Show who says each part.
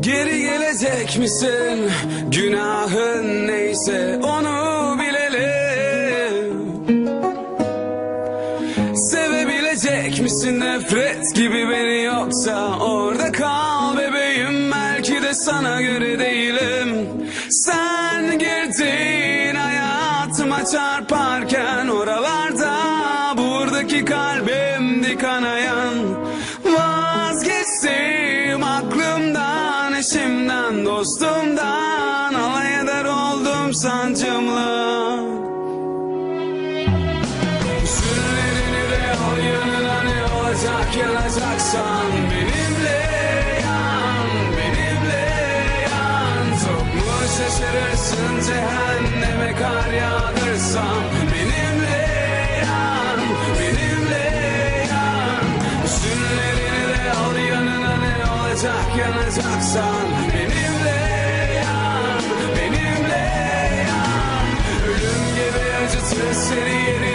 Speaker 1: Geri gelecek misin? Günahın neyse onu bilelim. Sevebilecek misin nefret gibi beni yoksa orada kal bebeğim belki de sana göre değilim. Sen girdin hayatıma çarparken oralarda buradaki kalbimdi kanayan. Aklımdan, eşimden, dostumdan Alay eder oldum sancımla. Sürülerini de al yanına ne olacak yanacaksan Benimle yan, benimle yan. Çok mu şaşırırsın cehenneme kar yağdırsam yanacak yanacaksan benimle yan benimle yan. Ölüm gibi acıtır seni yeri